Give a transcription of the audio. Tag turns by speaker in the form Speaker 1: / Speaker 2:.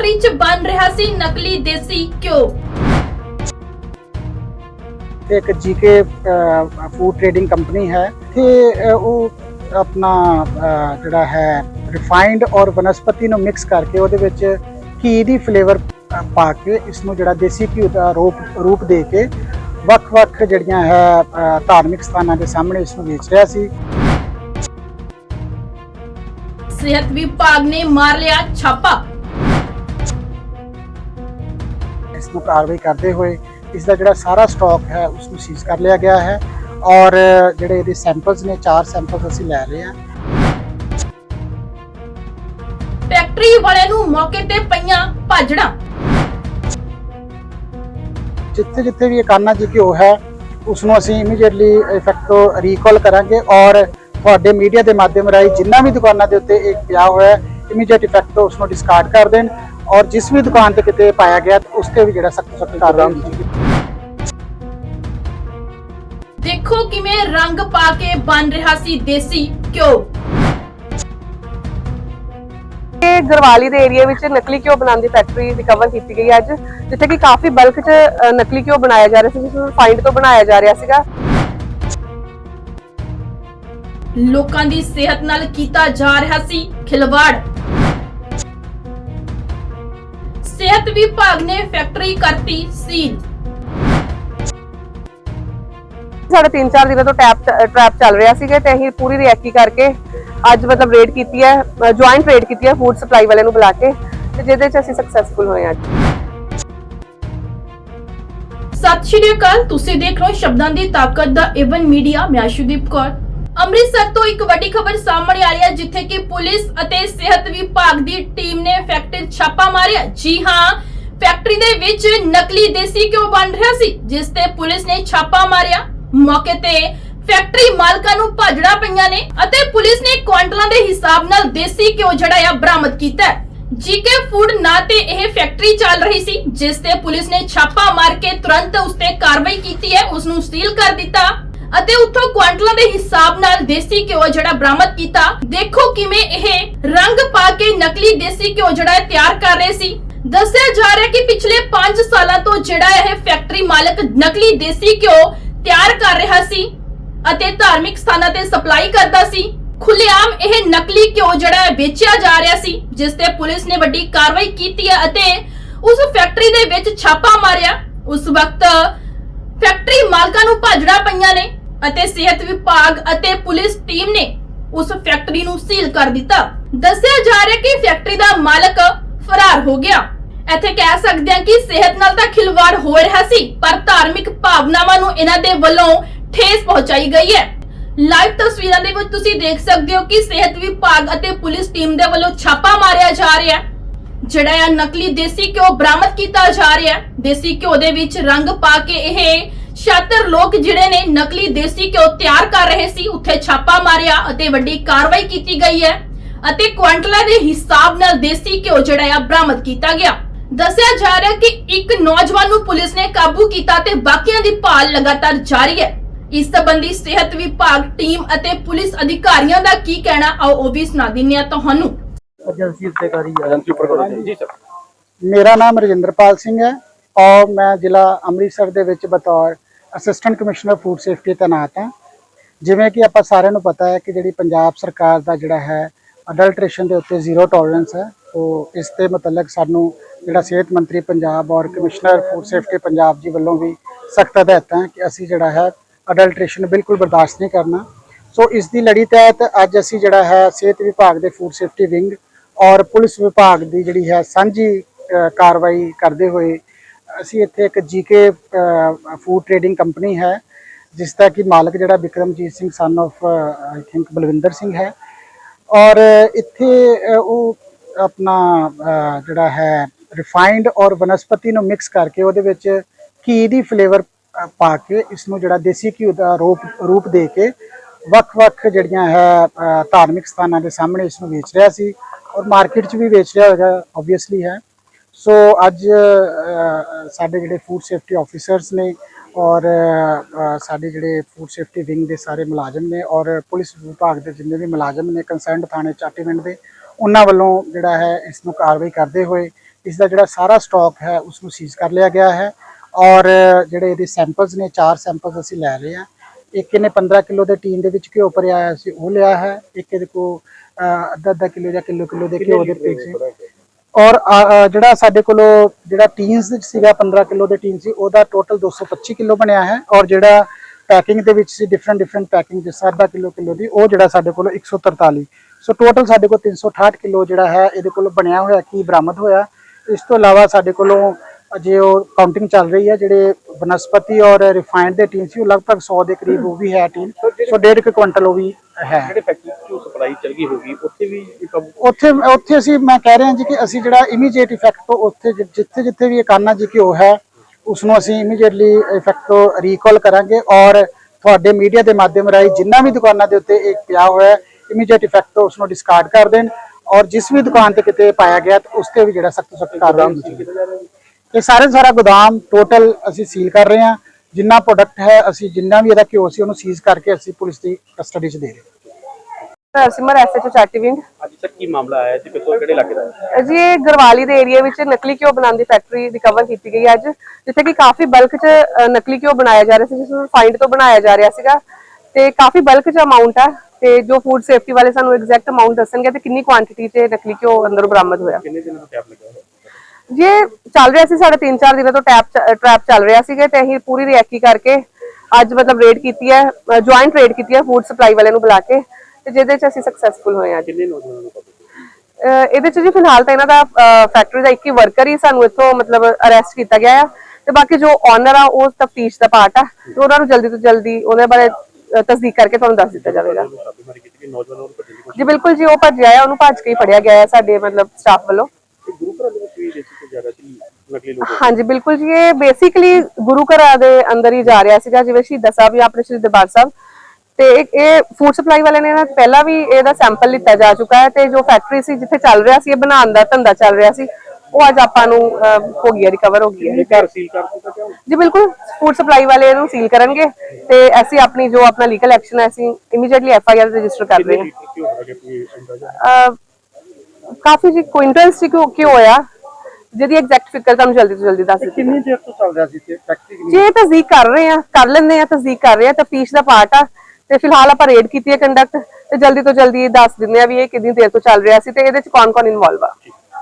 Speaker 1: Factory 'ਚ ਬਣ ਰਿਹਾ ਸੀ ਨਕਲੀ ਦੇਸੀ ਘਿਓ।
Speaker 2: ਇੱਕ ਜੀਕੇ ਫੂਡ ਟ੍ਰੇਡਿੰਗ ਕੰਪਨੀ ਹੈ। ਤੇ ਉਹ ਆਪਣਾ ਜਿਹੜਾ ਹੈ ਰਿਫਾਈਨਡ ਔਰ ਵਨਸਪਤੀ ਨੂੰ ਮਿਕਸ ਕਰਕੇ ਉਹਦੇ ਵਿੱਚ ਘੀ ਦੀ ਫਲੇਵਰ ਪਾ ਕੇ ਇਸ ਨੂੰ ਜਿਹੜਾ ਦੇਸੀ ਘੀ ਦਾ ਰੂਪ ਰੂਪ ਦੇ ਕੇ ਵੱਖ-ਵੱਖ ਜਿਹੜੀਆਂ ਹੈ ਧਾਰਮਿਕ ਸਥਾਨਾਂ ਦੇ ਸਾਹਮਣੇ ਇਸ ਨੂੰ ਵੇਚ ਰਿਹਾ ਸੀ।
Speaker 1: ਸਿਹਤ ਵਿਭਾਗ ਨੇ ਮਾਰ ਲਿਆ ਛਾਪਾ।
Speaker 2: ਇਸ ਨੂੰ ਕਾਰਵਾਈ ਕਰਦੇ ਹੋਏ ਇਸ ਦਾ ਜਿਹੜਾ ਸਾਰਾ ਸਟਾਕ ਹੈ ਉਸ ਨੂੰ ਸੀਜ਼ ਕਰ ਲਿਆ ਗਿਆ ਹੈ ਔਰ ਜਿਹੜੇ ਇਹਦੇ ਸੈਂਪਲਸ ਨੇ ਚਾਰ ਸੈਂਪਲਸ ਅਸੀਂ ਲੈ ਰਹੇ ਹਾਂ।
Speaker 1: ਫੈਕਟਰੀ ਵਾਲਿਆਂ ਨੂੰ ਮੌਕੇ ਤੇ ਪਈਆਂ ਭਾਜੜਾਂ।
Speaker 2: ਜਿੱਥੇ ਜਿੱਥੇ ਵੀ ਇਹ ਕਾਨਾ ਜੀ ਘਿਓ ਹੈ ਉਸ ਨੂੰ ਅਸੀਂ ਇਮੀਡੀਏਟਲੀ ਇਫੈਕਟ ਤੋਂ ਰੀਕਾਲ ਕਰਾਂਗੇ ਔਰ ਤੁਹਾਡੇ ਮੀਡੀਆ ਦੇ ਮਾਧਿਅਮ ਰਾਹੀਂ ਜਿੰਨਾ ਵੀ ਦੁਕਾਨਾਂ ਦੇ ਉੱਤੇ ਇਹ ਪਿਆ ਹੋਇਆ ਹੈ ਇਮੀਡੀਏਟ ਇਫੈਕਟ ਤੋਂ ਉਸ ਨੂੰ ਡਿਸਕਾਰਡ ਕਰ ਦੇਣ। ਔਰ ਜਿਸ ਵੀ ਦੁਕਾਨ ਤੇ ਕਿਤੇ ਪਾਇਆ ਗਿਆ ਉਸ ਤੇ ਵੀ ਜਿਹੜਾ ਸਖਤ ਸਖਤ ਕਾਰਵਾਈ ਕੀਤੀ
Speaker 1: ਦੇਖੋ ਕਿਵੇਂ ਰੰਗ ਪਾ ਕੇ ਬਣ ਰਿਹਾ ਸੀ ਦੇਸੀ ਘਿਓ।
Speaker 3: ਇਹ ਗਰਵਾਲੀ ਦੇ ਏਰੀਆ ਵਿੱਚ ਨਕਲੀ ਘਿਓ ਬਣਾਉਣ ਦੀ ਫੈਕਟਰੀ ਰਿਕਵਰ ਕੀਤੀ ਗਈ ਹੈ ਅੱਜ ਜਿੱਥੇ ਕਿ ਕਾਫੀ ਬਲਕ 'ਚ ਅ, ਨਕਲੀ ਘਿਓ ਬਣਾਇਆ ਜਾ ਰਿਹਾ ਸੀ ਜਿਸ ਨੂੰ ਰਿਫਾਈਨਡ ਤੋਂ ਬਣਾਇਆ ਜਾ ਰਿਹਾ ਸੀਗਾ।
Speaker 1: ਲੋਕਾਂ ਦੀ ਸਿਹਤ ਨਾਲ ਕੀਤਾ ਜਾ ਰਿਹਾ ਸੀ ਖਿਲਵਾੜ। ਸਿਹਤ ਵਿਭਾਗ ਨੇ ਫੈਕਟਰੀ ਕਰਤੀ ਸੀਲ।
Speaker 3: ਸਾਡੇ 3-4 ਦਿਨਾਂ ਤੋਂ ਟੈਪ ਟ੍ਰੈਪ ਚੱਲ ਰਿਹਾ ਸੀਗਾ ਤੇ ਅਸੀਂ ਪੂਰੀ ਰਿਐਕਟੀ ਕਰਕੇ ਅੱਜ ਮਤਲਬ ਰੇਡ ਕੀਤੀ ਹੈ ਜੁਆਇੰਟ ਰੇਡ ਕੀਤੀ ਹੈ ਫੂਡ ਸਪਲਾਈ ਵਾਲਿਆਂ ਨੂੰ ਬੁਲਾ ਕੇ ਤੇ ਜਿਹਦੇ 'ਚ ਅਸੀਂ ਸਕਸੈਸਫੁਲ ਹੋਏ ਅੱਜ।
Speaker 1: ਸਤਿ ਸ਼੍ਰੀ ਅਕਾਲ ਤੁਸੀਂ ਦੇਖ ਰਹੇ ਹੋ ਸ਼ਬਦਾਂ ਦੀ ਤਾਕਤ ਦਾ ਇਵਨ ਮੀਡੀਆ ਮੈਂ ਅਸ਼ੂਦੀਪ ਕੌਰ। ਅੰਮ੍ਰਿਤਸਰ ਤੋਂ ਇੱਕ ਵੱਡੀ ਖਬਰ ਸਾਹਮਣੇ ਆ ਰਹੀ ਹੈ, ਜਿੱਥੇ ਕਿ ਪੁਲਿਸ ਅਤੇ ਸਿਹਤ ਵਿਭਾਗ ਦੀ ਟੀਮ ਨੇ ਫੈਕਟਰੀ ਛਾਪਾ ਮਾਰਿਆ। ਜੀ ਹਾਂ, ਫੈਕਟਰੀ ਦੇ ਵਿੱਚ ਨਕਲੀ ਦੇਸੀ ਘਿਓ ਬਣ ਰਿਹਾ ਸੀ, ਜਿਸ ਤੇ ਪੁਲਿਸ ਨੇ ਛਾਪਾ ਮਾਰਿਆ। ਮੌਕੇ ਤੇ ਫੈਕਟਰੀ ਮਾਲਕਾਂ ਨੂੰ ਭਾਜੜਾ ਪਈਆਂ ਨੇ ਅਤੇ ਪੁਲਿਸ ਨੇ ਕੁਆਂਟਲਾਂ ਦੇ ਹਿਸਾਬ ਨਾਲ ਦੇਸੀ ਘਿਓ ਜਿਹੜਾ ਆ ਬਰਾਮਦ ਕੀਤਾ ਹੈ। ਜੀਕੇ ਫੂਡ ਨਾ ਤੇ ਇਹ ਫੈਕਟਰੀ ਚੱਲ ਰਹੀ ਸੀ, ਜਿਸ ਤੇ ਪੁਲਿਸ ਨੇ ਛਾਪਾ ਮਾਰ ਕੇ ਤੁਰੰਤ ਉਸ ਤੇ ਕਾਰਵਾਈ ਕੀਤੀ ਹੈ ਉਸ ਨੂੰ ਸੀਲ ਕਰ ਦਿੱਤਾ। ਅਤੇ ਉੱਥੋਂ ਕੁਆਂਟਲਾਂ ਦੇ ਹਿਸਾਬ ਨਾਲ ਦੇਸੀ ਘਿਓ ਜਿਹੜਾ ਬਰਾਮਦ ਕੀਤਾ, ਦੇਖੋ ਕਿਵੇਂ ਇਹ ਰੰਗ ਪਾ ਕੇ ਨਕਲੀ ਦੇਸੀ ਘਿਓ ਜਿਹੜਾ ਤਿਆਰ ਕਰ ਰਹੇ ਸੀ। ਦੱਸਿਆ ਜਾ ਰਿਹਾ ਕਿ ਪਿਛਲੇ 5 ਸਾਲਾਂ ਤੋਂ ਜਿਹੜਾ ਇਹ ਫੈਕਟਰੀ ਮਾਲਕ ਨਕਲੀ ਦੇਸੀ ਘਿਓ ਤਿਆਰ ਕਰ ਰਿਹਾ ਸੀ ਅਤੇ ਧਾਰਮਿਕ ਸਥਾਨਾਂ ਤੇ ਸਪਲਾਈ ਕਰਦਾ ਸੀ। ਖੁੱਲੇਆਮ ਇਹ ਨਕਲੀ ਘਿਓ ਜਿਹੜਾ ਵੇਚਿਆ ਜਾ ਰਿਹਾ ਸੀ, ਜਿਸ ਤੇ ਪੁਲਿਸ ਨੇ ਵੱਡੀ ਕਾਰਵਾਈ ਕੀਤੀ ਹੈ ਅਤੇ ਉਸ ਫੈਕਟਰੀ ਦੇ ਵਿੱਚ ਛਾਪਾ ਮਾਰਿਆ। ਉਸ ਵਕਤ ਫੈਕਟਰੀ ਮਾਲਕਾਂ ਨੂੰ ਭਾਜੜਾ ਪਈਆਂ ਨੇ। ਅਤੇ ਸਿਹਤ ਵਿਭਾਗ ਅਤੇ ਪੁਲਿਸ ਟੀਮ ਨੇ ਉਸ ਫੈਕਟਰੀ ਨੂੰ ਸੀਲ ਕਰ ਦਿੱਤਾ। ਦੱਸਿਆ ਜਾ ਰਿਹਾ ਕਿ ਫੈਕਟਰੀ ਦਾ ਮਾਲਕ ਫਰਾਰ ਹੋ ਗਿਆ। ਇੱਥੇ ਕਹਿ ਸਕਦੇ ਹਾਂ ਕਿ ਸਿਹਤ ਨਾਲ ਤਾਂ ਖਿਲਵਾੜ ਹੋ ਰਿਹਾ ਸੀ, ਪਰ ਧਾਰਮਿਕ ਭਾਵਨਾਵਾਂ ਨੂੰ ਇਹਨਾਂ ਦੇ ਵੱਲੋਂ ਠੇਸ ਪਹੁੰਚਾਈ ਗਈ ਹੈ। ਲਾਈਵ ਤਸਵੀਰਾਂ ਦੇ ਵਿੱਚ ਤੁਸੀਂ ਦੇਖ ਸਕਦੇ ਹੋ ਕਿ ਸਿਹਤ ਵਿਭਾਗ ਅਤੇ ਪੁਲਿਸ ਟੀਮ ਦੇ ਵੱਲੋਂ ਛਾਪਾ ਮਾਰਿਆ ਜਾ ਰਿਹਾ ਹੈ। ਜਿਹੜਾ ਆ ਨਕਲੀ ਦੇਸੀ ਘਿਓ ਬਰਾਮਦ ਕੀਤਾ ਜਾ ਰਿਹਾ ਹੈ। ਦੇਸੀ ਘਿਓ ਦੇ ਵਿੱਚ ਰੰਗ ਪਾ ਕੇ ਇਹ ਛਾਤਰ ਲੋਕ ਜਿਹੜੇ ਨੇ ਨਕਲੀ ਦੇਸੀ ਘਿਓ ਤਿਆਰ ਕਰ ਰਹੇ ਸੀ ਉੱਥੇ ਛਾਪਾ ਮਾਰਿਆ ਅਤੇ ਵੱਡੀ ਕਾਰਵਾਈ ਕੀਤੀ ਗਈ ਹੈ ਅਤੇ ਕੁਆਂਟਲਾਂ ਦੇ ਹਿਸਾਬ ਨਾਲ ਦੇਸੀ ਘਿਓ ਜਿਹੜਾ ਆ ਬਰਾਮਦ ਕੀਤਾ ਗਿਆ। ਦੱਸਿਆ ਜਾ ਰਿਹਾ ਕਿ ਇੱਕ ਨੌਜਵਾਨ ਨੂੰ ਪੁਲਿਸ ਨੇ ਕਾਬੂ ਕੀਤਾ ਤੇ ਬਾਕੀਆਂ ਦੀ ਭਾਲ ਲਗਾਤਾਰ ਜਾਰੀ ਹੈ। ਇਸ ਸੰਬੰਧੀ ਸਿਹਤ ਵਿਭਾਗ ਟੀਮ ਅਤੇ ਪੁਲਿਸ ਅਧਿਕਾਰੀਆਂ ਦਾ ਕੀ ਕਹਿਣਾ ਆਓ ਉਹ ਵੀ ਸੁਣਾ ਦਿੰਨੇ ਆ ਤੁਹਾਨੂੰ।
Speaker 2: ਏਜੰਸੀ ਉੱਤੇ
Speaker 4: ਏਜੰਸੀ ਉੱਪਰ ਕਰੋ ਜੀ ਸਰ
Speaker 2: ਮੇਰਾ ਨਾਮ ਰਜਿੰਦਰਪਾਲ ਸਿੰਘ ਹੈ ਔਰ ਮੈਂ ਜ਼ਿਲ੍ਹਾ ਅੰਮ੍ਰਿਤਸਰ ਦੇ ਵਿੱਚ ਬਤੌਰ ਅਸਿਸਟੈਂਟ ਕਮਿਸ਼ਨਰ ਫੂਡ ਸੇਫਟੀ ਤੈਨਾਤ ਹਾਂ। ਜਿਵੇਂ ਕਿ ਆਪਾਂ ਸਾਰਿਆਂ ਨੂੰ ਪਤਾ ਹੈ ਕਿ ਜਿਹੜੀ ਪੰਜਾਬ ਸਰਕਾਰ ਦਾ ਜਿਹੜਾ ਹੈ ਅਡਲਟ੍ਰੇਸ਼ਨ ਦੇ ਉੱਤੇ ਜ਼ੀਰੋ ਟੋਲਰੈਂਸ ਹੈ। ਉਹ ਇਸ ਦੇ ਮੁਤਲਕ ਸਾਨੂੰ ਜਿਹੜਾ ਸਿਹਤ ਮੰਤਰੀ ਪੰਜਾਬ ਔਰ ਕਮਿਸ਼ਨਰ ਫੂਡ ਸੇਫਟੀ ਪੰਜਾਬ ਜੀ ਵੱਲੋਂ ਵੀ ਸਖਤ ਹਦਾਇਤਾਂ ਕਿ ਅਸੀਂ ਜਿਹੜਾ ਹੈ ਅਡਲਟ੍ਰੇਸ਼ਨ ਬਿਲਕੁਲ ਬਰਦਾਸ਼ਤ ਨਹੀਂ ਕਰਨਾ। ਸੋ ਇਸ ਦੀ ਲੜੀ ਤਹਿਤ ਅੱਜ ਅਸੀਂ ਜਿਹੜਾ ਹੈ, ਸਿਹਤ ਵਿਭਾਗ ਦੇ ਫੂਡ ਸੇਫਟੀ ਵਿੰਗ ਔਰ ਪੁਲਿਸ ਵਿਭਾਗ ਦੀ ਜਿਹੜੀ ਹੈ ਸਾਂਝੀ ਕਾਰਵਾਈ ਕਰਦੇ ਹੋਏ ਅਸੀਂ ਇੱਥੇ ਇੱਕ ਜੀਕੇ ਫੂਡ ਟ੍ਰੇਡਿੰਗ ਕੰਪਨੀ ਹੈ, ਜਿਸ ਦਾ ਕਿ ਮਾਲਕ ਜਿਹੜਾ ਵਿਕਰਮਜੀਤ ਸਿੰਘ ਸਨ of I think Balwinder Singh ਹੈ। ਔਰ ਇੱਥੇ ਉਹ ਆਪਣਾ ਜਿਹੜਾ ਹੈ ਰਿਫਾਈਨਡ ਔਰ ਵਨਸਪਤੀ ਨੂੰ ਮਿਕਸ ਕਰਕੇ ਉਹਦੇ ਵਿੱਚ ਘੀ ਦੀ ਫਲੇਵਰ ਪਾ ਕੇ ਇਸ ਨੂੰ ਜਿਹੜਾ ਦੇਸੀ ਘੀ ਦਾ ਰੂਪ ਰੂਪ ਦੇ ਕੇ ਵੱਖ-ਵੱਖ ਜਿਹੜੀਆਂ ਹੈ ਧਾਰਮਿਕ ਸਥਾਨਾਂ ਦੇ ਸਾਹਮਣੇ ਇਸ ਨੂੰ ਵੇਚ ਰਿਹਾ ਸੀ। ਔਰ ਮਾਰਕੀਟ 'ਚ ਵੀ ਵੇਚ ਰਿਹਾ ਹੋਵੇਗਾ ਆਬਵੀਅਸਲੀ ਹੈ। ਸੋ ਅੱਜ ਸਾਡੇ ਜਿਹੜੇ ਫੂਡ ਸੇਫਟੀ ਆਫੀਸਰਸ ਨੇ ਔਰ ਸਾਡੇ ਜਿਹੜੇ ਫੂਡ ਸੇਫਟੀ ਵਿੰਗ ਦੇ ਸਾਰੇ ਮੁਲਾਜ਼ਮ ਨੇ ਔਰ ਪੁਲਿਸ ਵਿਭਾਗ ਦੇ ਜਿੰਨੇ ਵੀ ਮੁਲਾਜ਼ਮ ਨੇ ਕੰਸਰਨਡ ਥਾਣੇ ਚਾਟੀਵਿੰਡ ਦੇ ਉਹਨਾਂ ਵੱਲੋਂ ਜਿਹੜਾ ਹੈ ਇਸ ਨੂੰ ਕਾਰਵਾਈ ਕਰਦੇ ਹੋਏ ਇਸ ਦਾ ਜਿਹੜਾ ਸਾਰਾ ਸਟਾਕ ਹੈ ਉਸ ਨੂੰ ਸੀਜ਼ ਕਰ ਲਿਆ ਗਿਆ ਹੈ ਔਰ ਜਿਹੜੇ ਇਹਦੇ ਸੈਂਪਲਸ ਨੇ ਚਾਰ ਸੈਂਪਲਸ ਅਸੀਂ ਲੈ ਲਏ ਆ। ਇੱਕ ਇਹਨੇ 15 ਕਿਲੋ ਦੇ ਟੀਨ ਦੇ ਵਿੱਚ ਘਿਓ ਭਰਿਆ ਹੋਇਆ ਸੀ ਉਹ ਲਿਆ ਹੈ। ਇੱਕ ਇਹਦੇ ਕੋ ਅੱਧਾ ਅੱਧਾ ਕਿਲੋ ਜਾਂ ਕਿਲੋ ਕਿਲੋ ਦੇ ਘਿਓ ਦੇ ਪੀਸ ਸੀ ਔਰ ਜਿਹੜਾ ਸਾਡੇ ਕੋਲੋਂ ਜਿਹੜਾ ਟੀਨਸ ਵਿੱਚ ਸੀਗਾ 15 ਕਿਲੋ ਦੇ ਟੀਨ ਸੀ ਉਹਦਾ ਟੋਟਲ 225 ਕਿਲੋ ਬਣਿਆ ਹੈ ਔਰ ਜਿਹੜਾ ਪੈਕਿੰਗ ਦੇ ਵਿੱਚ ਸੀ ਡਿਫਰੈਂਟ ਡਿਫਰੈਂਟ ਪੈਕਿੰਗ ਜਿਸ ਅੱਧਾ ਕਿਲੋ ਕਿਲੋ ਦੀ ਉਹ ਜਿਹੜਾ ਸਾਡੇ ਕੋਲ 143 ਸੋ ਟੋਟਲ ਸਾਡੇ ਕੋਲ 368 ਕਿਲੋ ਜਿਹੜਾ ਹੈ ਇਹਦੇ ਕੋਲ ਬਣਿਆ ਹੋਇਆ ਕੀ ਬਰਾਮਦ ਹੋਇਆ। ਇਸ ਤੋਂ ਇਲਾਵਾ ਸਾਡੇ ਕੋਲੋਂ ਅਜੇ ਉਹ ਕਾਊਂਟਿੰਗ ਚੱਲ ਰਹੀ ਹੈ ਜਿਹੜੇ ਬਨਸਪਤੀ ਔਰ ਰਿਫਾਈਨਡ ਦੇ ਟੀਨ ਸੀ ਉਹ ਲਗਭਗ 100 ਦੇ ਕਰੀਬ ਉਹ ਵੀ ਹੈ ਟੀਨ ਸੋ ਡੇਢ ਕੁ ਕੁਇੰਟਲ ਉਹ ਵੀ ਹੈ।
Speaker 4: ਸਪਲਾਈ ਚੱਲ ਗਈ ਹੋਗੀ ਉੱਥੇ ਵੀ
Speaker 2: ਉੱਥੇ ਉੱਥੇ ਅਸੀਂ ਮੈਂ ਕਹਿ ਰਿਹਾ ਜੀ ਕਿ ਅਸੀਂ ਜਿਹੜਾ ਇਮੀਡੀਏਟ ਇਫੈਕਟ ਤੋਂ ਉੱਥੇ ਜਿੱਥੇ ਜਿੱਥੇ ਵੀ ਇਹ ਕਾਨਾ ਜੀ ਘਿਓ ਹੈ ਉਸ ਨੂੰ ਅਸੀਂ ਇਮੀਡੀਏਟਲੀ ਇਫੈਕਟ ਤੋਂ ਰੀਕਾਲ ਕਰਾਂਗੇ ਔਰ ਤੁਹਾਡੇ ਮੀਡੀਆ ਦੇ ਮਾਧਿਅਮ ਰਾਹੀਂ ਜਿੰਨਾ ਵੀ ਦੁਕਾਨਾਂ ਦੇ ਉੱਤੇ ਇਹ ਪਿਆ ਹੋਇਆ ਹੈ ਇਮੀਡੀਏਟ ਇਫੈਕਟ ਤੋਂ ਉਸ ਨੂੰ ਡਿਸਕਾਰਡ ਕਰ ਦੇਣ ਔਰ ਜਿਸ ਵੀ ਦੁਕਾਨ ਤੇ ਕਿਤੇ ਪਾਇਆ ਗਿਆ ਤਾਂ ਉਸ ਤੇ ਵੀ ਜਿਹੜਾ ਸਖਤ ਸਖਤ ਕਾਰਵਾਈ ਹੈ? ਇਹ ਸਾਰੇ ਸਾਰਾ ਗੋਦਾਮ ਟੋਟਲ ਅਸੀਂ ਸੀਲ ਕਰ ਰਹੇ ਹਾਂ ਜਿੰਨਾ ਪ੍ਰੋਡਕਟ ਹੈ ਅਸੀਂ ਜਿੰਨਾ ਵੀ ਇਹਦਾ ਘਿਓ ਸੀ ਉਹਨੂੰ ਸੀਜ਼ ਕਰਕੇ ਅਸੀਂ ਪੁਲਿਸ ਦੀ ਕਸਟਡੀ 'ਚ ਦੇ ਰਹੇ ਹਾਂ।
Speaker 3: ਨਰਸਿਮਰ ਐਸਐਚਓ ਚਾਟੀਵਿੰਡ
Speaker 4: ਅੱਜ ਤੱਕ ਕੀ ਮਾਮਲਾ ਆਇਆ? ਜੀ ਕਿੱਥੋਂ ਕਿਹੜੇ ਇਲਾਕੇ ਦਾ ਹੈ?
Speaker 3: ਜੀ ਇਹ ਗਰਵਾਲੀ ਦੇ ਏਰੀਆ ਵਿੱਚ ਨਕਲੀ ਘਿਓ ਬਣਾਉਣ ਦੀ ਫੈਕਟਰੀ ਰਿਕਵਰ ਕੀਤੀ ਗਈ ਹੈ ਅੱਜ ਜਿੱਥੇ ਕਿ ਕਾਫੀ ਬਲਕ 'ਚ ਅ, ਨਕਲੀ ਘਿਓ ਬਣਾਇਆ ਜਾ ਰਿਹਾ ਸੀ ਜਿਸ ਨੂੰ ਫਾਈਂਡ ਤੋਂ ਬਣਾਇਆ ਜਾ ਰਿਹਾ ਸੀਗਾ। ਤੇ ਕਾਫੀ ਬਲਕ 'ਚ ਅਮਾਉਂਟ ਹੈ ਤੇ ਜੋ ਫੂਡ ਸੇਫਟੀ ਵਾਲੇ ਸਾਨੂੰ ਐਗਜ਼ੈਕਟ ਅਮਾਉਂਟ ਦੱਸਣਗੇ ਤੇ ਕਿੰਨੀ ਕੁਆਂਟੀਟੀ 'ਚ ਨਕਲੀ ਘਿਓ ਅੰਦਰੋਂ ਬਰਾਮਦ ਹੋਇਆ।
Speaker 4: ਕਿੰਨੇ ਦਿਨਾਂ ਤੋਂ ਟੈਪ ਲੱਗਾ ਹੋਇਆ?
Speaker 3: ਜੀ ਇਹ ਚੱਲ ਰਿਹਾ ਸੀ ਸਾਡੇ 3-4 ਦਿਨਾਂ ਤੋਂ ਟੈਪ ਟ੍ਰੈਪ ਚੱਲ ਰਿਹਾ ਸੀਗਾ ਤੇ ਅਸੀਂ ਪੂਰੀ ਰਿਐਕੀ ਕਰਕੇ ਅੱਜ ਮਤਲਬ ਰੇਡ ਕੀਤੀ ਹੈ ਜੁਆਇੰਟ ਰੇਡ ਕੀਤੀ ਹੈ ਫੂਡ ਸਪਲਾਈ ਵਾਲੇ ਨੂੰ ਬੁਲਾ ਕੇ। ਤੇ ਜਿਹਦੇ 'ਚ ਅਸੀਂ ਸਕਸੈਸਫੁਲ ਹੋਏ ਅੱਜ
Speaker 4: ਕਿੰਨੇ ਨੌਜਵਾਨਾਂ ਨੂੰ
Speaker 3: ਅਹ ਇਹਦੇ 'ਚ ਜੀ ਫਿਲਹਾਲ ਤਾਂ ਇਹਨਾਂ ਦਾ ਫੈਕਟਰੀ ਦਾ ਇੱਕ ਹੀ ਵਰਕਰ ਹੀ ਸਾਨੂੰ ਇੱਥੋਂ ਮਤਲਬ ਅਰੈਸਟ ਕੀਤਾ ਗਿਆ ਆ। ਤੇ ਬਾਕੀ ਜੋ ਓਨਰ ਆ ਉਹ ਤਫਤੀਸ਼ ਦਾ ਪਾਰਟ ਆ। ਤੇ ਉਹਨਾਂ ਨੂੰ ਜਲਦੀ ਤੋਂ ਜਲਦੀ ਉਹਦੇ ਬਾਰੇ ਤਸਦੀਕ ਕਰਕੇ ਤੁਹਾਨੂੰ ਦੱਸ ਦਿੱਤਾ ਜਾਵੇਗਾ। ਜੀ ਬਿਲਕੁਲ ਜੀ ਉਹ ਭੱਜਿਆ ਆ ਉਹਨੂੰ ਭੱਜ ਕੇ ਹੀ ਫੜਿਆ ਗਿਆ ਹੈ ਸਾਡੇ ਮਤਲਬ ਸਟਾਫ ਵੱਲੋਂ। ਹਾਂਜੀ ਬਿਲਕੁਲ ਜੀ ਇਹ ਬੇਸਿਕਲੀ ਗੁਰੂ ਘਰਾਂ ਦੇ ਅੰਦਰ ਹੀ ਜਾ ਰਿਹਾ ਸੀਗਾ ਜਿਵੇਂ ਸ਼ਹੀਦਾਂ ਸਾਹਿਬ ਜਾਂ ਆਪਣੇ ਸ਼੍ਰੀ ਦਰਬਾਰ ਸਾਹਿਬ। ਤੇ ਇਹ- ਫੂਡ ਸਪਲਾਈ ਵਾਲੇ ਨੇ ਨਾ ਪਹਿਲਾਂ ਵੀ ਇਹਦਾ ਸੈਂਪਲ ਲਿੱਤਾ ਜਾ ਚੁੱਕਾ ਹੈ ਤੇ ਜੋ ਫੈਕਟਰੀ ਸੀ ਜਿੱਥੇ ਚੱਲ ਰਿਹਾ ਸੀ ਇਹ ਬਣਾਉਣ ਦਾ ਧੰਦਾ ਚੱਲ ਰਿਹਾ ਸੀ ਉਹ ਅੱਜ ਆਪਾਂ ਨੂੰ ਅਹ, ਹੋ ਗਈ ਹੈ ਰਿਕਵਰ ਹੋ ਗਈ ਹੈ।
Speaker 4: ਇਹ ਘਰ ਸੀਲ ਕਰ ਦਿੱਤਾ ਕਿਉਂ?
Speaker 3: ਜੀ ਬਿਲਕੁਲ ਫੂਡ ਸਪਲਾਈ ਵਾਲੇ ਇਹਨੂੰ ਸੀਲ ਕਰਨਗੇ ਤੇ ਅਸੀਂ ਆਪਣੀ ਜੋ ਆਪਣਾ ਲੀਗਲ ਐਕਸ਼ਨ ਹੈ ਅਸੀਂ immediately F I R register ਕਰ ਰਹੇ ਹਾਂ।
Speaker 4: ਲੀਟਰ ਕਿਉਂ ਹੋ ਗਿਆ ਕੋਈ ਅੰਦਾਜ਼ਾ?
Speaker 3: ਅਹ, ਕਾਫੀ ਜੀ ਕੁਇੰਟਲਸ ਚ ਕਿਉਂ ਕਿਉਂ ਹੋਇਆ। ਜਿਹਦੀ ਐਗਜ਼ੈਕਟ ਫਿਗਰ ਤੁਹਾਨੂੰ ਜਲਦੀ ਤੋਂ ਜਲਦੀ ਦੱਸ ਦਿੱਤੀ
Speaker 4: ਕਿੰਨੀ ਦੇਰ ਤੋਂ ਚੱਲ ਰਿਹਾ ਸੀ ਤੇ ਫੈਕਟਰੀ
Speaker 3: ਜੀ ਇਹ ਤਸਦੀਕ ਕਰ ਰਹੇ ਆ ਕਰ ਲੈਂਦੇ ਆ ਤਸਦੀਕ ਕਰ ਰਹੇ ਆ ਤਫਤੀਸ਼ ਦਾ ਪਾਰਟ ਆ। ਤੇ ਫਿਲਹਾਲ ਆਪਾਂ ਰੇਡ ਕੀਤੀ ਹੈ ਕੰਡਕਟ ਤੇ ਜਲਦੀ ਤੋਂ ਜਲਦੀ ਦੱਸ ਦਿੰਦੇ ਆ ਵੀ ਇਹ ਕਿੰਨੀ ਦੇਰ ਤੋਂ ਚੱਲ ਰਿਹਾ ਸੀ ਤੇ ਇਹਦੇ ਚ ਕੌਣ ਕੌਣ ਇਨਵੋਲਵ ਆ।